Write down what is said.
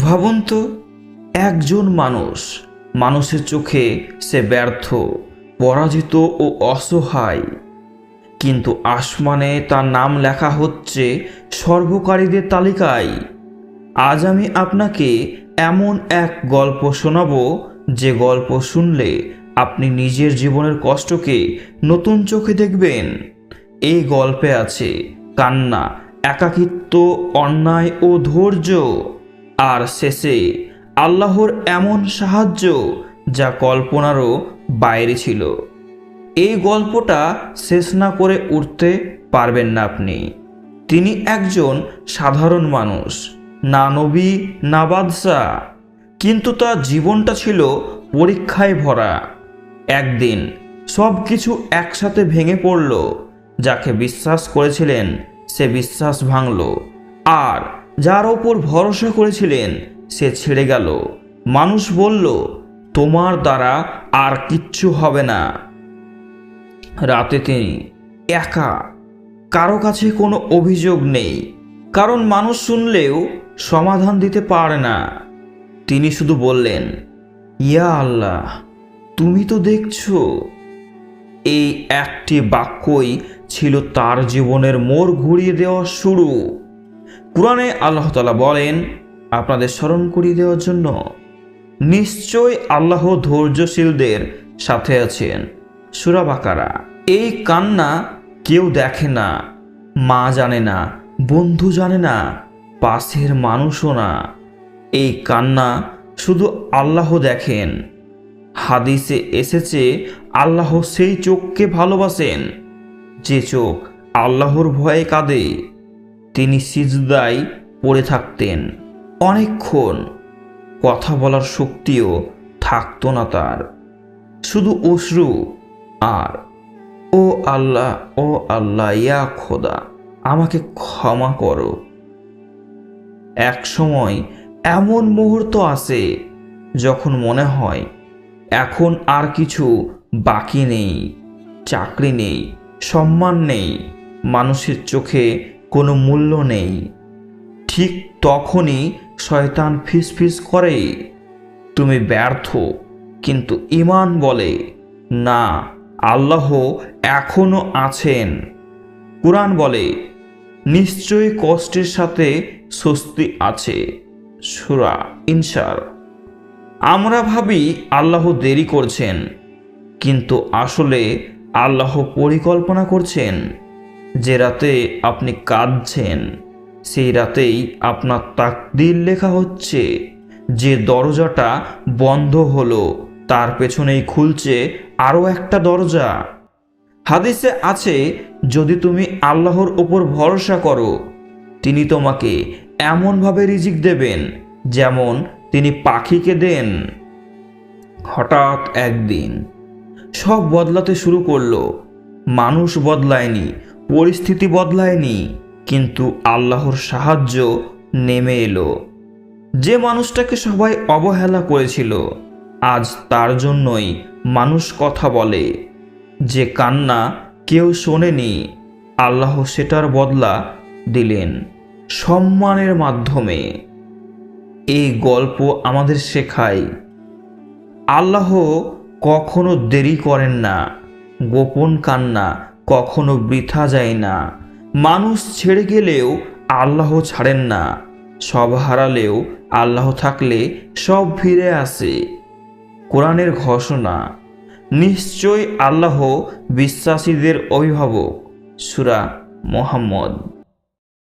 ভাবুন তো, একজন মানুষ, মানুষের চোখে সে ব্যর্থ, পরাজিত ও অসহায়। কিন্তু আসমানে তার নাম লেখা হচ্ছে সর্বকারীদের তালিকায়। আজ আমি আপনাকে এমন এক গল্প শোনাবো, যে গল্প শুনলে আপনি নিজের জীবনের কষ্টকে নতুন চোখে দেখবেন। এই গল্পে আছে কান্না, একাকিত্ব, অন্যায় ও ধৈর্য। আর শেষে আল্লাহর এমন সাহায্য যা কল্পনারও বাইরে ছিল। এই গল্পটা শেষ না করে উঠতে পারবেন না আপনি। তিনি একজন সাধারণ মানুষ, না নবী, না বাদশাহ, কিন্তু তার জীবনটা ছিল পরীক্ষায় ভরা। একদিন সব কিছু একসাথে ভেঙে পড়ল, যাকে বিশ্বাস করেছিলেন সে বিশ্বাস ভাঙল, আর যার ওপর ভরসা করেছিলেন, সে ছেড়ে গেল। মানুষ বলল, তোমার দ্বারা আর কিচ্ছু হবে না। রাতে তিনি একা, কারও কাছে কোনো অভিযোগ নেই, কারণ মানুষ শুনলেও সমাধান দিতে পারে না। তিনি শুধু বললেন, ইয়া আল্লাহ, তুমি তো দেখছ, এই একটি বাক্যই ছিল তার জীবনের মোড় ঘুরিয়ে দেওয়া শুরু। কোরআনে আল্লাহ তালা বলেন, আপনাদের স্মরণ করিয়ে দেওয়ার জন্য নিশ্চয় আল্লাহ ধৈর্যশীলদের সাথে আছেন। সুরাবাকারা এই কান্না কেউ দেখে না, মা জানে না, বন্ধু জানে না, পাশের মানুষও না। এই কান্না শুধু আল্লাহ দেখেন। হাদিসে এসেছে, আল্লাহ সেই চোখকে ভালোবাসেন, যে চোখ আল্লাহর ভয়ে কাঁদে। তিনি সিজদায় পড়ে থাকতেন। অনেকক্ষণ কথা বলার শক্তিও থাকতো না তার। শুধু অশ্রু আর, ও আল্লাহ ও আল্লাহ, ইয়া খোদা, আমাকে ক্ষমা করো। এক সময় এমন মুহূর্ত আসে যখন মনে হয়, এখন আর কিছু বাকি নেই, চাকরি নেই, সম্মান নেই, মানুষের চোখে কোনো মূল্য নেই। ঠিক তখনই শয়তান ফিসফিস করে, তুমি ব্যর্থ, কিন্তু ইমান বলে, না, আল্লাহ এখনও আছেন। কোরআন বলে, নিশ্চয়ই কষ্টের সাথে স্বস্তি আছে। সুরা ইনসার। আমরা ভাবি আল্লাহ দেরি করছেন, কিন্তু আসলে আল্লাহ পরিকল্পনা করছেন। যে রাতে আপনি কাঁদছেন, সেই রাতেই আপনার তাকদির লেখা হচ্ছে, যে দরজাটা বন্ধ হলো, তার পেছনেই খুলছে আরও একটা দরজা। হাদিসে আছে, যদি তুমি আল্লাহর ওপর ভরসা করো, তিনি তোমাকে এমনভাবে রিজিক দেবেন যেমন তিনি পাখিকে দেন। হঠাৎ একদিন সব বদলাতে শুরু করল। মানুষ বদলায়নি পরিস্থিতি বদলায়নি, কিন্তু আল্লাহর সাহায্য নেমে এলো। যে মানুষটাকে সবাই অবহেলা করেছিল, আজ তার জন্যই মানুষ কথা বলে। যে কান্না কেউ শোনেনি, আল্লাহ সেটার বদলা দিলেন সম্মানের মাধ্যমে। এই গল্প আমাদের শেখায়, আল্লাহ কখনো দেরি করেন না, গোপন কান্না কখনো বৃথা যায় না। মানুষ ছেড়ে গেলেও আল্লাহ ছাড়েন না। সব হারালেও আল্লাহ থাকলে সব ফিরে আসে। কোরআনের ঘোষণা, নিশ্চয় আল্লাহ বিশ্বাসীদের অভিভাবক। সুরা মোহাম্মদ।